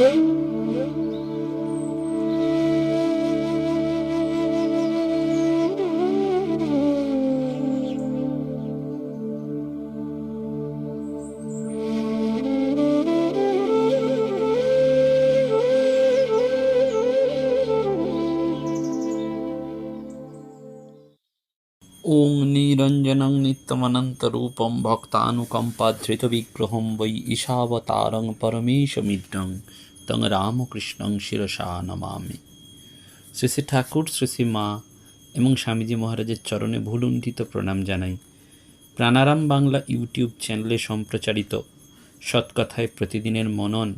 ওং ভক্তানুকম্পা ধৃত বিগ্রহম বৈ ঈশাবতারং পরমেশমিদ্রং তং রামকৃষ্ণং শিরসা নমামি শ্রী শ্রী ঠাকুর শ্রী শ্রী মা এবং স্বামীজি মহারাজের চরণে ভুলুণ্ঠিত প্রণাম জানাই প্রাণারাম বাংলা ইউটিউব চ্যানেলে সম্প্রচারিত সৎকথায় প্রতিদিনের মনন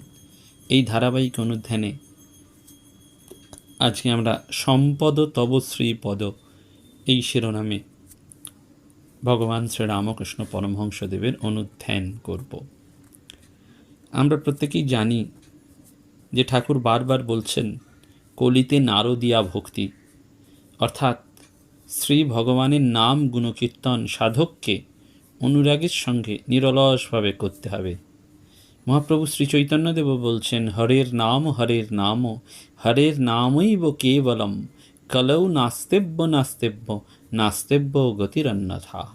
এই ধারাবাহিক অনুধ্যানে আজকে আমরা সম্পদ তব শ্রীপদ এই শিরোনামে ভগবান শ্রী রামকৃষ্ণ পরমহংসদেবের অনুধ্যান করব আমরা প্রত্যেকেই জানি যে ঠাকুর বারবার বলছেন, কলিতে নারদিয়া ভক্তি। অর্থাৎ, শ্রী ভগবানের নাম গুণকীর্তন সাধককে অনুরাগের সঙ্গে নিরলসভাবে করতে হবে। মহাপ্রভু শ্রী চৈতন্যদেব বলছেন, হরের নাম হরের নাম, হরের নামৈব কেবলম, কলৌ নাস্তেব্য নাস্তেব্য নাস্তেব্য গতিরন্যথা।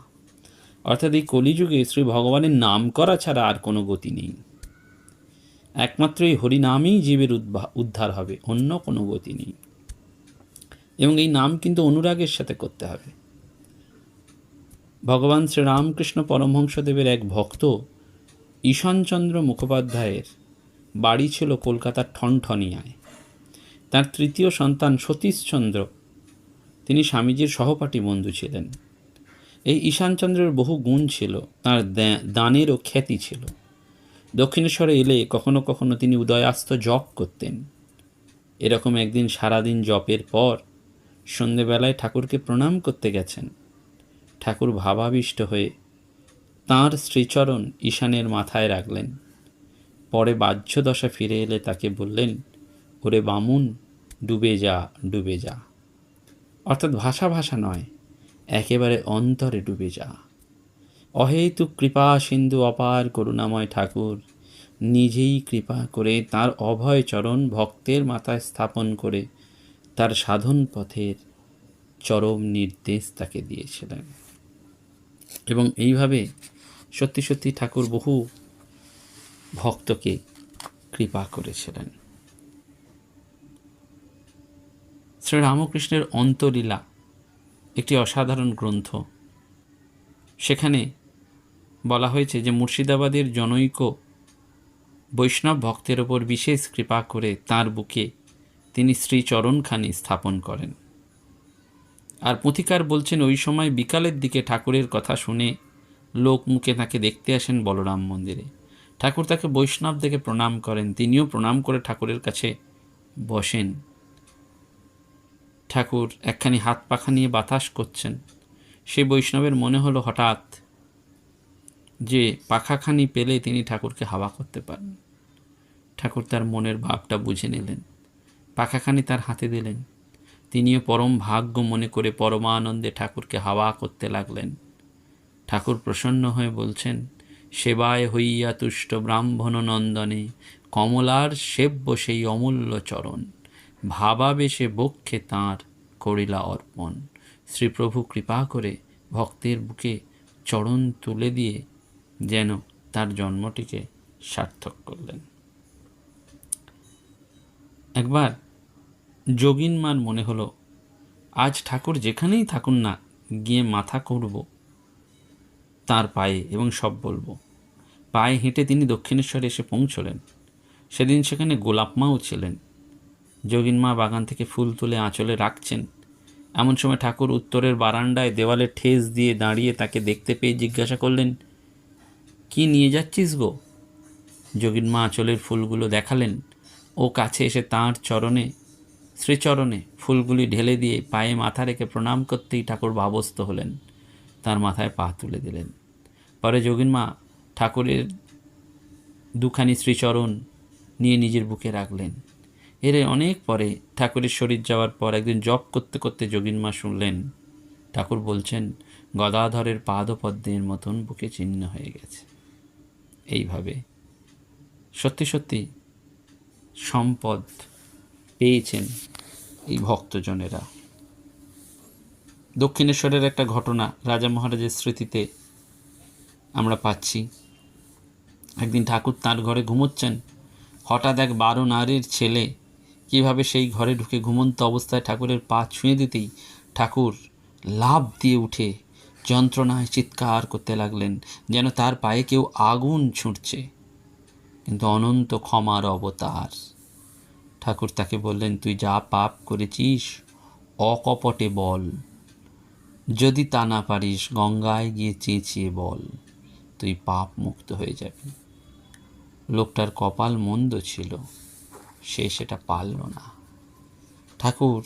অর্থাৎ এই কলিযুগে শ্রী ভগবানের নাম করা ছাড়া আর কোনো গতি নেই। একমাত্র এই হরিনামেই জীবের উদ্ধার হবে, অন্য কোনো গতি নেই। এবং এই নাম কিন্তু অনুরাগের সাথে করতে হবে। ভগবান শ্রীরামকৃষ্ণ পরমহংসদেবের এক ভক্ত ঈশানচন্দ্র মুখোপাধ্যায়ের বাড়ি ছিল কলকাতার ঠনঠনিয়ায়। তার তৃতীয় সন্তান সতীশচন্দ্র। তিনি স্বামীজির সহপাঠী বন্ধু ছিলেন। এই ঈশানচন্দ্রের বহু গুণ ছিল, তার দানেরও খ্যাতি ছিল। দক্ষিণেশ্বরে এলে কখনো কখনো তিনি উদয়াস্ত জপ করতেন। এরকম একদিন সারাদিন জপের পর সন্ধেবেলায় ঠাকুরকে প্রণাম করতে গেছেন। ঠাকুর ভাবাবিষ্ট হয়ে তাঁর শ্রীচরণ ঈশানের মাথায় রাখলেন। পরে বাহ্যদশা ফিরে এলে তাকে বললেন, ওরে বামুন, ডুবে যা ডুবে যা। অর্থাৎ ভাষা ভাষা নয়, একেবারে অন্তরে ডুবে যা। অহেতুক কৃপা সিন্ধু অপার করুণাময় ঠাকুর। নিজেই কৃপা করে তার অভয় চরণ ভক্তের মাথায় স্থাপন করে তার সাধন পথের চরম নির্দেশ তাকে দিয়েছিলেন। এবং এইভাবে সত্যি সত্যি ঠাকুর বহু ভক্তকে কৃপা করেছিলেন। শ্রীরামকৃষ্ণের অন্তলীলা একটি অসাধারণ গ্রন্থ। সেখানে বলা হয়েছে যে মুর্শিদাবাদের জনৈক বৈষ্ণব ভক্তের ওপর বিশেষ কৃপা করে তার বুকে তিনি শ্রীচরণখানি স্থাপন করেন। আর পুঁথিকার বলছেন, ওই সময় বিকালের দিকে ঠাকুরের কথা শুনে লোক মুখে তাকে দেখতে আসেন বলরাম মন্দিরে। ঠাকুর তাকে বৈষ্ণব দেখে প্রণাম করেন। তিনিও প্রণাম করে ঠাকুরের কাছে বসেন। ঠাকুর একখানি হাত পাখা নিয়ে বাতাস করছেন। সেই বৈষ্ণবের মনে হলো হঠাৎ যে পাখাখানি পেলে তিনি ঠাকুরকে হাওয়া করতে পারেন। ঠাকুর তার মনের ভাবটা বুঝে নিলেন। পাখাখানি তার হাতে দিলেন। তিনিও পরম ভাগ্য মনে করে পরমানন্দে ঠাকুরকে হাওয়া করতে লাগলেন। ঠাকুর প্রসন্ন হয়ে বলছেন, সেবায় হইয়া তুষ্ট ব্রাহ্মণ নন্দনে, কমলার সেব্য সেই অমূল্য চরণ। ভাবাবেশে বক্ষে তাঁর করিলা অর্পণ। শ্রীপ্রভু কৃপা করে ভক্তের বুকে চরণ তুলে দিয়ে যেন তার জন্মটিকে সার্থক করলেন। একবার যোগিন মার মনে হলো, আজ ঠাকুর যেখানেই থাকুন না, গিয়ে মাথা করব তার পায়ে এবং সব বলব। পায়ে হেঁটে তিনি দক্ষিণেশ্বরে এসে পৌঁছলেন। সেদিন সেখানে গোলাপ মাও ছিলেন। যোগিন মা বাগান থেকে ফুল তুলে আঁচলে রাখছেন। এমন সময় ঠাকুর উত্তরের বারান্দায় দেওয়ালে ঠেস দিয়ে দাঁড়িয়ে তাকে দেখতে পেয়ে জিজ্ঞাসা করলেন, কি নিয়ে যাচ্ছিস গো? যোগিন মা আঁচলের ফুলগুলো দেখালেন। ও কাছে এসে তাঁর চরণে, শ্রীচরণে ফুলগুলি ঢেলে দিয়ে পায়ে মাথা রেখে প্রণাম করতেই ঠাকুর ভাবস্থ হলেন। তার মাথায় পা তুলে দিলেন। পরে যোগিন মা ঠাকুরের দুখানি শ্রীচরণ নিয়ে নিজের বুকে রাখলেন। এর অনেক পরে ঠাকুরের শরীর যাওয়ার পর একদিন জপ করতে করতে যোগিন মা শুনলেন। ঠাকুর বলছেন, গদাধরের পাদপদ্মের মতন বুকে চিহ্ন হয়ে গেছে। এইভাবে সত্যি সত্যি সম্পদ পেয়েছেন এই ভক্তজনেরা। দক্ষিণেশ্বরের একটা ঘটনা রাজা মহারাজের স্মৃতিতে আমরা পাচ্ছি। একদিন ঠাকুর তাঁর ঘরে ঘুমোচ্ছেন। হঠাৎ এক বারো নারীর ছেলে কীভাবে সেই ঘরে ঢুকে ঘুমন্ত অবস্থায় ঠাকুরের পা ছুঁয়ে দিতেই ঠাকুর লাভ দিয়ে উঠে যন্ত্রণায় চিৎকার করতে লাগলেন, যেন তার পায়ে কেউ আগুন ছুঁড়ছে। কিন্তু অনন্ত ক্ষমার অবতার। ঠাকুর তাকে বললেন, তুই যা পাপ করেছিস, অকপটে বল। যদি তা না পারিস, গঙ্গায় গিয়ে চেঁচিয়ে বল। তুই পাপ মুক্ত হয়ে যাবি। লোকটার কপাল মন্দ ছিল। সে সেটা পারল না। ঠাকুর,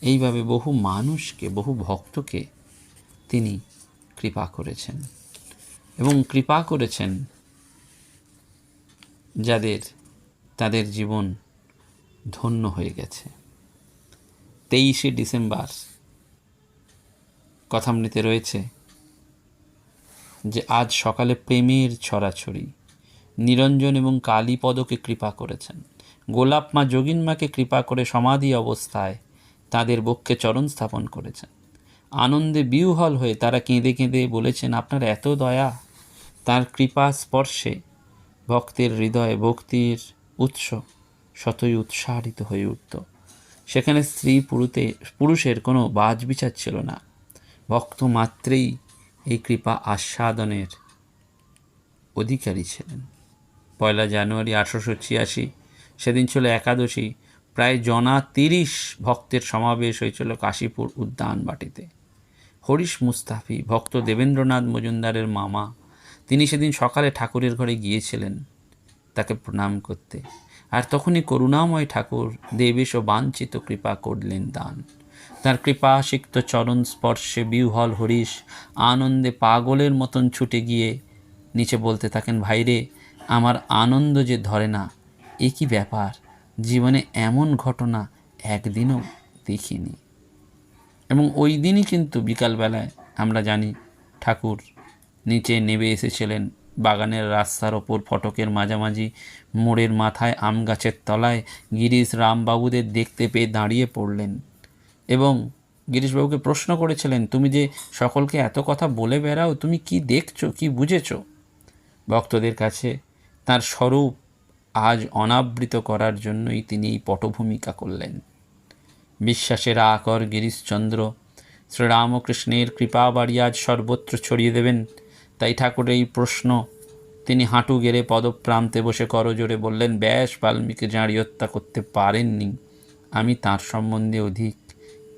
এইভাবে বহু মানুষকে, বহু ভক্তকে তিনি কৃপা করেছেন এবং কৃপা করেছেন যাদের তাদের জীবন ধন্য হয়ে গেছে। তেইশে ডিসেম্বর কথামৃতে রয়েছে যে, আজ সকালে প্রেমের ছড়াছড়ি, নিরঞ্জন এবং কালীপদকে কৃপা করেছেন। গোলাপ মা যোগিনমাকে কৃপা করে সমাধি অবস্থায় তাদের বক্ষে চরণ স্থাপন করেছেন। আনন্দে বিউহল হয়ে তারা কেঁদে কেঁদে বলেছেন, আপনার এত দয়া, তার কৃপা স্পর্শে ভক্তের হৃদয়ে ভক্তির উৎস শতই উৎসাহিত হয়ে উঠত। সেখানে স্ত্রী পুরুতে, পুরুষের কোনো বাজ বিচার ছিল না। ভক্ত মাত্রেই এই কৃপা আস্বাদনের অধিকারী ছিলেন। পয়লা জানুয়ারি আঠারোশো ছিয়াশি সেদিন ছিল একাদশী। প্রায় জনা তিরিশ ভক্তের সমাবেশ হয়েছিল কাশীপুর উদ্যান বাটিতে হরিশ মুস্তাফি, ভক্ত দেবেন্দ্রনাথ মজুমদারের মামা, তিনি সেদিন সকালে ঠাকুরের ঘরে গিয়েছিলেন তাকে প্রণাম করতে। আর তখনই করুণাময় ঠাকুর দেবেশ ও বাঞ্ছিত কৃপা করলেন দান। তার কৃপাসিক্ত চরণ স্পর্শে বিহল হরিশ আনন্দে পাগলের মতন ছুটে গিয়ে নিচে বলতে থাকেন, ভাইরে, আমার আনন্দ যে ধরে না এ কি ব্যাপার, জীবনে এমন ঘটনা একদিনও দেখিনি। এবং ওই দিনই কিন্তু বিকালবেলায় আমরা জানি ঠাকুর নিচে নেমে এসেছিলেন, বাগানের রাস্তার ওপর ফটকের মাঝামাঝি মোড়ের মাথায় আম গাছের তলায় গিরিশ রামবাবুদের দেখতে পেয়ে দাঁড়িয়ে পড়লেন এবং গিরিশবাবুকে প্রশ্ন করেছিলেন, তুমি যে সকলকে এত কথা বলে বেড়াও, তুমি কি দেখছ, কি বুঝেছ? ভক্তদের কাছে তার স্বরূপ আজ অনাবৃত করার জন্যই তিনি এই পটভূমিকা করলেন। বিশ্বাসের আকর গিরিশচন্দ্র, শ্রীরামকৃষ্ণের কৃপা বাড়ি আজ সর্বত্র ছড়িয়ে দেবেন। তাই ঠাকুরের এই প্রশ্ন, তিনি হাঁটু গেড়ে পদপ্রান্তে বসে করজোরে বললেন, ব্যাস, বাল্মীকি জাঁড়ি হত্যা করতে পারেননি। আমি তার সম্বন্ধে অধিক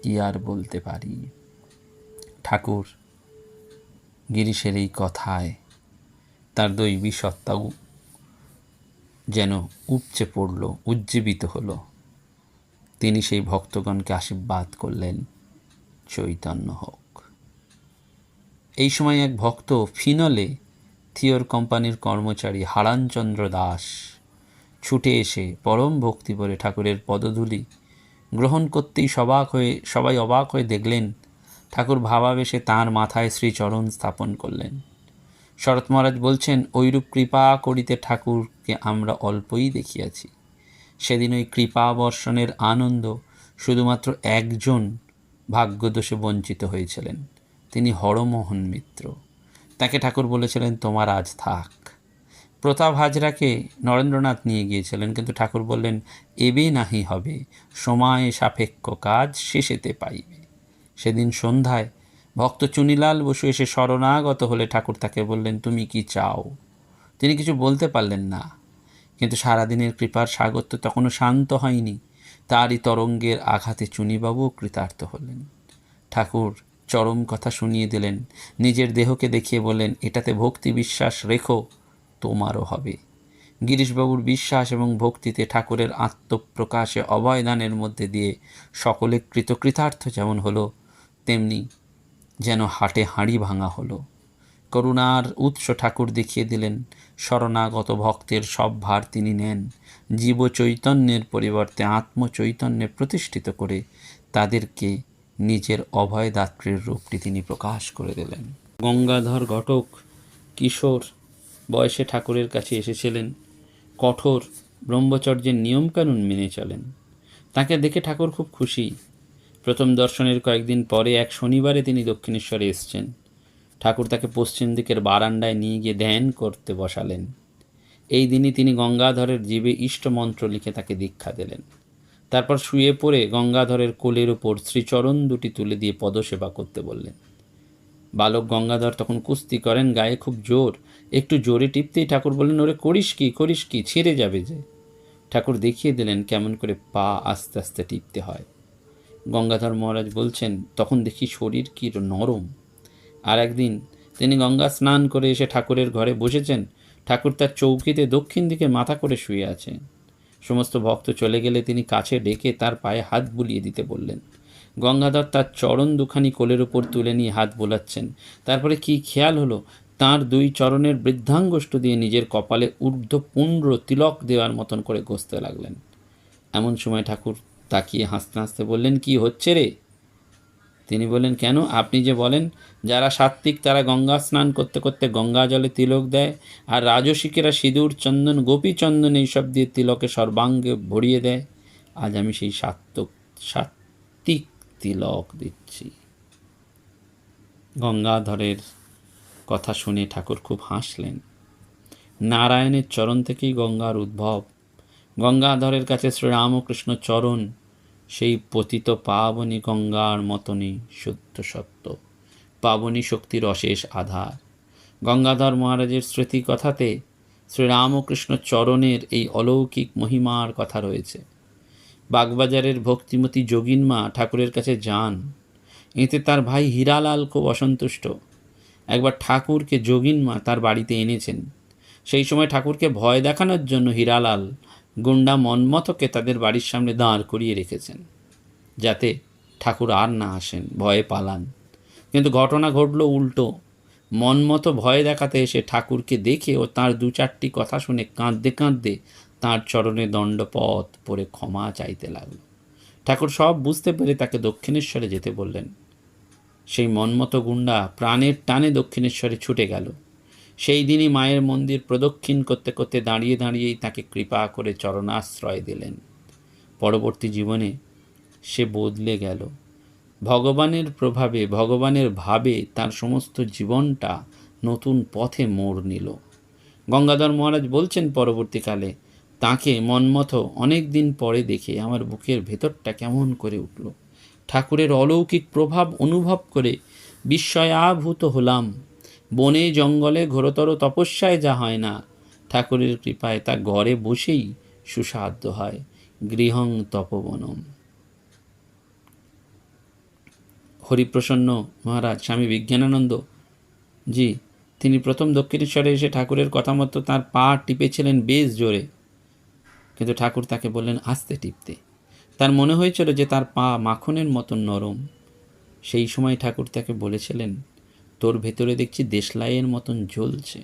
কি আর বলতে পারি? ঠাকুর গিরিশের এই কথায় তার দৈবী সত্তাও যেন উপচে পড়ল, উজ্জীবিত হলো। তিনি সেই ভক্তগণকে আশীর্বাদ করলেন, চৈতন্য হোক। এই সময় এক ভক্ত ফিনলে থিওর কোম্পানির কর্মচারী হারানচন্দ্র দাস ছুটে এসে পরম ভক্তি বলে ঠাকুরের পদধূলি গ্রহণ করতেই সবাক হয়ে, সবাই অবাক হয়ে দেখলেন, ঠাকুর ভাবাবেশে তাঁর মাথায় শ্রীচরণ স্থাপন করলেন। শরৎ মহারাজ বলছেন, ঐরূপ কৃপা করিতে ঠাকুরকে আমরা অল্পই দেখিয়াছি। সেদিন ওই কৃপা বর্ষণের আনন্দ শুধুমাত্র একজন ভাগ্যদোষে বঞ্চিত হয়েছিলেন। তিনি হরমোহন মিত্র। তাকে ঠাকুর বলেছিলেন, তোমার আজ থাক। প্রতাপ হাজরাকে নরেন্দ্রনাথ নিয়ে গিয়েছিলেন, কিন্তু ঠাকুর বললেন, এবে নাহি হবে, সময় সাপেক্ষ কাজ শেষেতে পাইবে। সেদিন সন্ধ্যায় ভক্ত চুনিলাল বসু এসে শরণাগত হলে ঠাকুর তাকে বললেন, তুমি কি চাও? তিনি কিছু বলতে পারলেন না, কিন্তু সারাদিনের কৃপার সাগর তো তখনও শান্ত হয়নি। তারই তরঙ্গের আঘাতে চুনিবাবুও কৃতার্থ হলেন। ঠাকুর চরম কথা শুনিয়ে দিলেন, নিজের দেহকে দেখিয়ে বললেন, এটাতে ভক্তি বিশ্বাস রেখো, তোমারও হবে। গিরিশবাবুর বিশ্বাস এবং ভক্তিতে ঠাকুরের আত্মপ্রকাশে অভয়দানের মধ্যে দিয়ে সকলে কৃতকৃতার্থ যেমন হলো, তেমনি যেন হাটে হাঁড়ি ভাঙা হলো। করুণার উৎস ঠাকুর দেখিয়ে দিলেন, শরণাগত ভক্তের সব ভার তিনি নেন। জীব চৈতন্যের পরিবর্তে আত্মচৈতন্যে প্রতিষ্ঠিত করে তাদেরকে নিজের অভয় অভয়দাত্রীর রূপটি তিনি প্রকাশ করে দিলেন। গঙ্গাধর ঘটক, কিশোর বয়সে ঠাকুরের কাছে এসেছিলেন। কঠোর ব্রহ্মচর্যের নিয়মকানুন মেনে চলেন। তাকে দেখে ঠাকুর খুব খুশি। প্রথম দর্শনের কয়েকদিন পরে এক শনিবারে তিনি দক্ষিণেশ্বরে এসছেন। ঠাকুর তাকে পশ্চিম দিকের বারান্দায় নিয়ে গিয়ে ধ্যান করতে বসালেন। এই দিনই তিনি গঙ্গাধরের জীবে ইষ্ট মন্ত্র লিখে তাকে দীক্ষা দিলেন। তারপর শুয়ে পড়ে গঙ্গাধরের কোলের ওপর শ্রীচরণ দুটি তুলে দিয়ে পদসেবা করতে বললেন। বালক গঙ্গাধর তখন কুস্তি করেন, গায়ে খুব জোর। একটু জোরে টিপতেই ঠাকুর বললেন, ওরে করিস কি করিস কি, ছিঁড়ে যাবে যে। ঠাকুর দেখিয়ে দিলেন কেমন করে পা আস্তে আস্তে টিপতে হয়। গঙ্গাধর মহারাজ বলছেন, তখন দেখি শরীর কি নরম। আর একদিন তিনি গঙ্গা স্নান করে এসে ঠাকুরের ঘরে বসেছেন। ঠাকুর তার চৌকিতে দক্ষিণ দিকে মাথা করে শুয়ে আছেন। সমস্ত ভক্ত চলে গেলে তিনি কাছে ডেকে তার পায়ে হাত বুলিয়ে দিতে বললেন। গঙ্গাধর তার চরণ দুখানি কোলের ওপর তুলে নিয়ে হাত বোলাচ্ছেন। তারপরে কি খেয়াল হলো? তার দুই চরণের বৃদ্ধাঙ্গষ্ট দিয়ে নিজের কপালে ঊর্ধ্ব পুণ্ড তিলক দেওয়ার মতন করে ঘষতে লাগলেন। এমন সময় ঠাকুর তাকিয়ে হাসতে হাসতে বললেন, কি হচ্ছে রে? তিনি বললেন, কেন? আপনি যে বলেন, যারা সাত্ত্বিক তারা গঙ্গা স্নান করতে করতে গঙ্গা জলে তিলক দেয়, আর রাজসিকেরা সিঁদুর, চন্দন, গোপী চন্দন এইসব দিয়ে তিলকে সর্বাঙ্গে ভরিয়ে দেয়। আজ আমি সেই সাত্তক সাত্ত্বিক তিলক দিচ্ছি। গঙ্গাধরের কথা শুনে ঠাকুর খুব হাসলেন। নারায়ণের চরণ থেকেই গঙ্গার উদ্ভব। গঙ্গাধরের কাছে শ্রীরামকৃষ্ণ চরণ সেই পতিত পাবনী গঙ্গার মতনই শুদ্ধ সত্য। পাবনী শক্তির অশেষ আধার। গঙ্গাধর মহারাজের স্মৃতি কথাতে শ্রীরামকৃষ্ণ চরণের এই অলৌকিক মহিমার কথা রয়েছে। বাগবাজারের ভক্তিমতী যোগিন মা ঠাকুরের কাছে যান। এতে তার ভাই হীরালাল খুব অসন্তুষ্ট। একবার ঠাকুরকে যোগিন মা তার বাড়িতে এনেছেন। সেই সময় ঠাকুরকে ভয় দেখানোর জন্য হীরালাল গুন্ডা মন্মথকে তাদের বাড়ির সামনে দাঁড় করিয়ে রেখেছেন, যাতে ঠাকুর আর না আসেন, ভয়ে পালান। কিন্তু ঘটনা ঘটল উল্টো। মনমতো ভয় দেখাতে এসে ঠাকুরকে দেখে ও তার দু চারটি কথা শুনে কাঁদতে কাঁদতে তাঁর চরণে দণ্ডপথ পরে ক্ষমা চাইতে লাগল। ঠাকুর সব বুঝতে পেরে তাকে দক্ষিণেশ্বরে যেতে বললেন। সেই মনমতো গুন্ডা প্রাণের টানে দক্ষিণেশ্বরে ছুটে গেল। সেই দিনই মায়ের মন্দির প্রদক্ষিণ করতে করতে দাঁড়িয়ে দাঁড়িয়েই তাকে কৃপা করে চরণাশ্রয় দিলেন। পরবর্তী জীবনে সে বদলে গেল। ভগবানের প্রভাবে, ভগবানের ভাবে তার সমস্ত জীবনটা নতুন পথে মোড় নিল। গঙ্গাধর মহারাজ বলছেন পরবর্তীকালে, তাকে মনমতো অনেক দিন পরে দেখে আমার বুকের ভেতরটা কেমন করে উঠল। ঠাকুরের অলৌকিক প্রভাব অনুভব করে বিস্ময়াভূত হলাম। বনে, জঙ্গলে, ঘোরতর তপস্যায় যা হয় না, ঠাকুরের কৃপায় তা ঘরে বসেই সুসাধ্য হয়। গৃহং তপবনম। হরিপ্রসন্ন মহারাজ, স্বামী বিজ্ঞানানন্দ জি, তিনি প্রথম দক্ষিণেশ্বরে এসে ঠাকুরের কথা মতো তাঁর পা টিপেছিলেন বেশ জোরে। কিন্তু ঠাকুর তাকে বললেন, আস্তে টিপতে। তার মনে হয়েছিল যে তার পা মাখনের মতন নরম। সেই সময় ঠাকুর তাকে বলেছিলেন তোর ভেতরে দেখছি দেশলাইয়ের মতন জ্বলছে।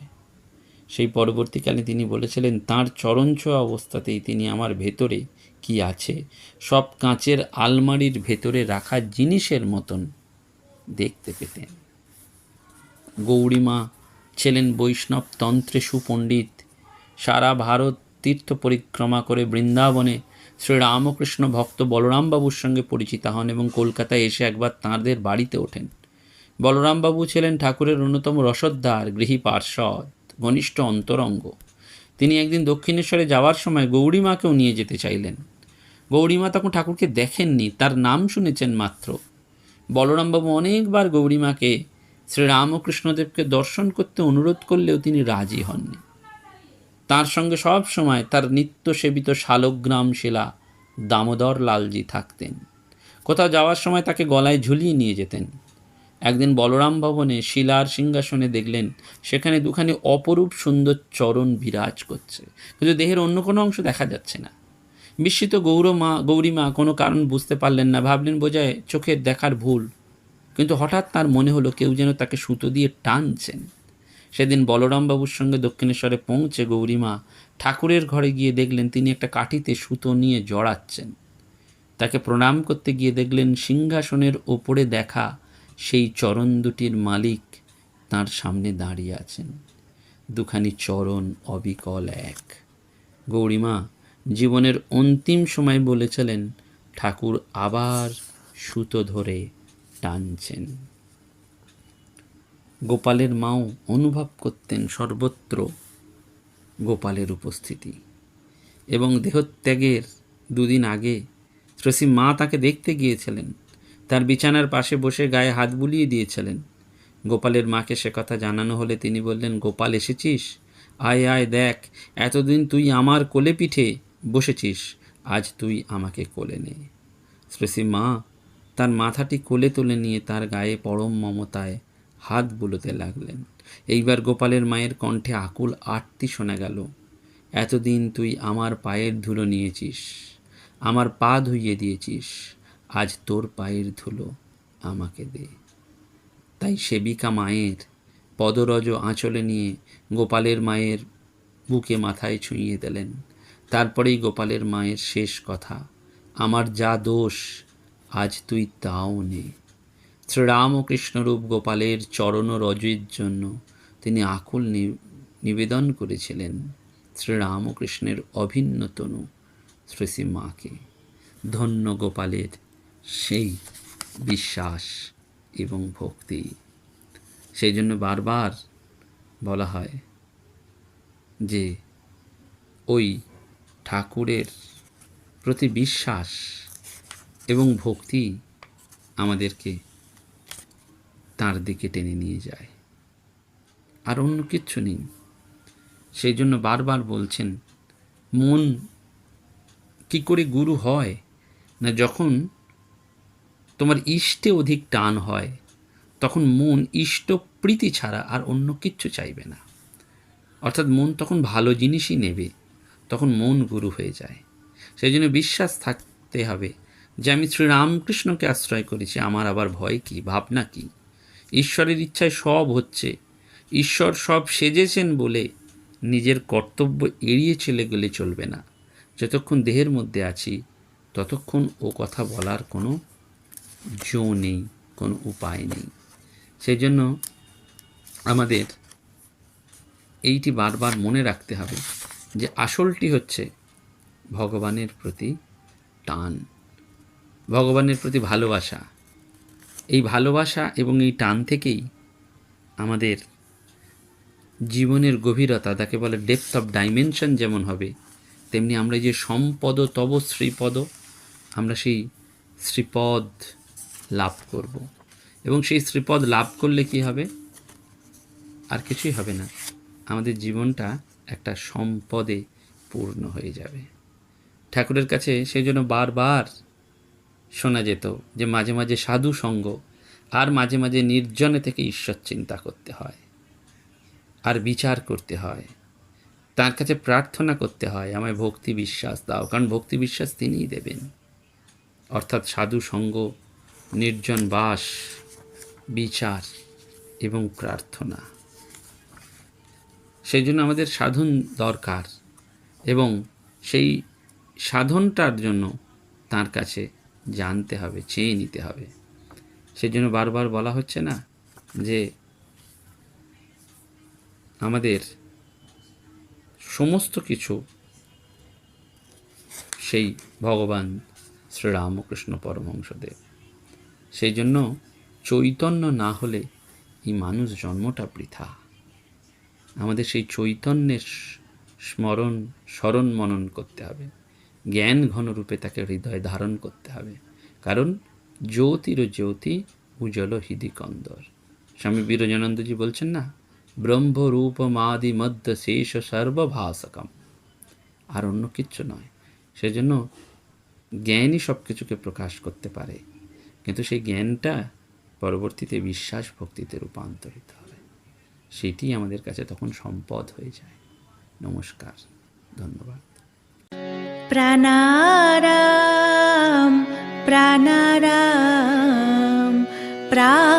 সেই পরবর্তীকালে তিনি বলেছিলেন, তাঁর চরণছোয়া অবস্থাতেই তিনি আমার ভেতরে কি আছে? সব কাঁচের আলমারির ভেতরে রাখা জিনিসের মতন দেখতে পেতেন। গৌরীমা ছিলেন বৈষ্ণব তন্ত্রে সুপণ্ডিত। সারা ভারত তীর্থ পরিক্রমা করে বৃন্দাবনে শ্রীরামকৃষ্ণ ভক্ত বলরামবাবুর সঙ্গে পরিচিত হন এবং কলকাতায় এসে একবার তাঁদের বাড়িতে ওঠেন। বলরামবাবু ছিলেন ঠাকুরের অন্যতম রসদ্দার, গৃহী পার্ষদ ঘনিষ্ঠ অন্তরঙ্গ। তিনি একদিন দক্ষিণেশ্বরে যাওয়ার সময় গৌরীমাকেও নিয়ে যেতে চাইলেন। গৌরীমা তখন ঠাকুরকে দেখেননি, তার নাম শুনেছেন মাত্র। বলরামবাবু অনেকবার গৌরীমাকে শ্রীরামকৃষ্ণদেবকে দর্শন করতে অনুরোধ করলেও তিনি রাজি হননি। তার সঙ্গে সব সময় তার নিত্য সেবিত শালগ্রাম শিলা দামোদর লালজি থাকতেন। কোথাও যাওয়ার সময় তাকে গলায় ঝুলিয়ে নিয়ে যেতেন। একদিন বলরাম ভবনে শিলার সিংহাসনে দেখলেন, সেখানে দুখানি অপরূপ সুন্দর চরণ বিরাজ করছে। কিন্তু দেহের অন্য কোনো অংশ দেখা যাচ্ছে না। বিস্মিত গৌরমা, গৌরীমা কোনো কারণ বুঝতে পারলেন না, ভাবলেন বোঝায় চোখের দেখার ভুল। কিন্তু হঠাৎ তার মনে হলো কেউ যেন তাকে সুতো দিয়ে টানছেন। সেদিন বলরামবাবুর সঙ্গে দক্ষিণেশ্বরে পৌঁছে গৌরীমা ঠাকুরের ঘরে গিয়ে দেখলেন তিনি একটা কাঠিতে সুতো নিয়ে জড়াচ্ছেন। তাকে প্রণাম করতে গিয়ে দেখলেন সিংহাসনের ওপরে দেখা সেই চরণ দুটির মালিক তার সামনে দাঁড়িয়ে আছেন। দুখানি চরণ অবিকল এক। গৌরীমা জীবনের অন্তিম সময় বলেছিলেন, ঠাকুর আবার সুতো ধরে টানছেন। গোপালের মাও অনুভব করতেন সর্বত্র গোপালের উপস্থিতি এবং দেহত্যাগের দুদিন আগে শ্রেষী মা তাকে দেখতে গিয়েছিলেন। তার বিছানার পাশে বসে গায়ে হাত বুলিয়ে দিয়েছিলেন। গোপালের মাকে সে কথা জানানো হলে তিনি বললেন, গোপাল, এসেছিস? আয় আয়, দেখ, এতদিন তুই আমার কোলে পিঠে বসেছিস, আজ তুই আমাকে কোলে নে। শ্রেষী মা তার মাথাটি কোলে তুলে নিয়ে তার গায়ে পরম মমতায় হাত বুলোতে লাগলেন। এইবার গোপালের মায়ের কণ্ঠে আকুল আরতি শোনা গেল, এতদিন তুই আমার পায়ের ধুলো নিয়েছিস, আমার পা ধুইয়ে দিয়েছিস আজ তোর পায়ের ধুলো আমাকে দে। তাই সেবিকা মায়ের পদরজ আঁচলে নিয়ে গোপালের মায়ের বুকে মাথায় ছুঁইয়ে দিলেন। তারপরেই গোপালের মায়ের শেষ কথা, আমার যা দোষ, আজ তুই তাও নে। শ্রীরামকৃষ্ণরূপ গোপালের চরণ রজের জন্য তিনি আকুল নিবেদন করেছিলেন শ্রীরামকৃষ্ণের অভিন্ন তনু শ্রীশ্রী মাকে ধন্য গোপালের সেই বিশ্বাস এবং ভক্তি। সেই জন্য বারবার বলা হয় যে, ওই ঠাকুরের প্রতি বিশ্বাস এবং ভক্তি আমাদেরকে তার দিকে টেনে নিয়ে যায়। আর অন্য কিচ্ছু নেই। সেই জন্য বারবার বলছেন, মন কি করে গুরু হয় না যখন তোমার ইষ্টে অধিক টান হয়, তখন মন ইষ্ট প্রীতি ছাড়া আর অন্য কিচ্ছু চাইবে না। অর্থাৎ মন তখন ভালো জিনিসই নেবে, তখন মন গুরু হয়ে যায়। সেই জন্য বিশ্বাস থাকতে হবে যে আমি শ্রীরামকৃষ্ণকে আশ্রয় করেছি, আমার আবার ভয় কি, ভাবনা কি? ঈশ্বরের ইচ্ছায় সব হচ্ছে, ঈশ্বর সব সেজেছেন বলে নিজের কর্তব্য এড়িয়ে চলে গেলে চলবে না। যতক্ষণ দেহের মধ্যে আছি, ততক্ষণ ও কথা বলার কোনো জো নেই, কোনো উপায় নেই। সেই জন্য আমাদের এইটি বারবার মনে রাখতে হবে যে আসলটি হচ্ছে ভগবানের প্রতি টান, ভগবানের প্রতি ভালোবাসা। এই ভালোবাসা এবং এই টান থেকেই আমাদের জীবনের গভীরতা, তাকে বলে ডেপথ অফ ডাইমেনশন যেমন হবে, তেমনি আমরা যে সম্পদ তব শ্রীপদ, আমরা সেই শ্রীপদ লাভ করব। এবং সেই শ্রীপদ লাভ করলে কি হবে? আর কিছুই হবে না। আমাদের জীবনটা একটা সম্পদে পূর্ণ হয়ে যাবে। ঠাকুরের কাছে সেই জন্য বারবার শোনা যেত যে মাঝে মাঝে সাধু সঙ্গ আর মাঝে মাঝে নির্জনে থেকে ঈশ্বর চিন্তা করতে হয় আর বিচার করতে হয়। তার কাছে প্রার্থনা করতে হয়, আমায় ভক্তি বিশ্বাস দাও, কারণ ভক্তি বিশ্বাস তিনিই দেবেন। অর্থাৎ সাধু সঙ্গ নির্জন বাস, বিচার এবং প্রার্থনা। সেই জন্য আমাদের সাধন দরকার এবং সেই সাধনটার জন্য তার কাছে জানতে হবে, চেয়ে নিতে হবে। সেই জন্য বারবার বলা হচ্ছে না যে আমাদের সমস্ত কিছু সেই ভগবান শ্রীরামকৃষ্ণ পরমহংসদেব। সেই জন্য চৈতন্য না হলে এই মানুষ জন্মটা বৃথা। আমাদের সেই চৈতন্যের স্মরণ স্মরণ মনন করতে হবে। জ্ঞান ঘনরূপে তাকে হৃদয়ে ধারণ করতে হবে। কারণ জ্যোতির জ্যোতি উজ্জ্বল হৃদি কন্দর। স্বামী বীরজানন্দজি বলছেন না ব্রহ্মরূপ মাদি মধ্য শেষ সর্বভাসকম। আর অন্য কিচ্ছু নয়। সেজন্য জ্ঞানই সব কিছুকে প্রকাশ করতে পারে। কিন্তু সেই জ্ঞানটা পরবর্তীতে বিশ্বাস ভক্তিতে রূপান্তরিত হবে। সেটি আমাদের কাছে তখন সম্পদ হয়ে যায়। নমস্কার। ধন্যবাদ। প্রাণারাম প্রাণারাম প্রা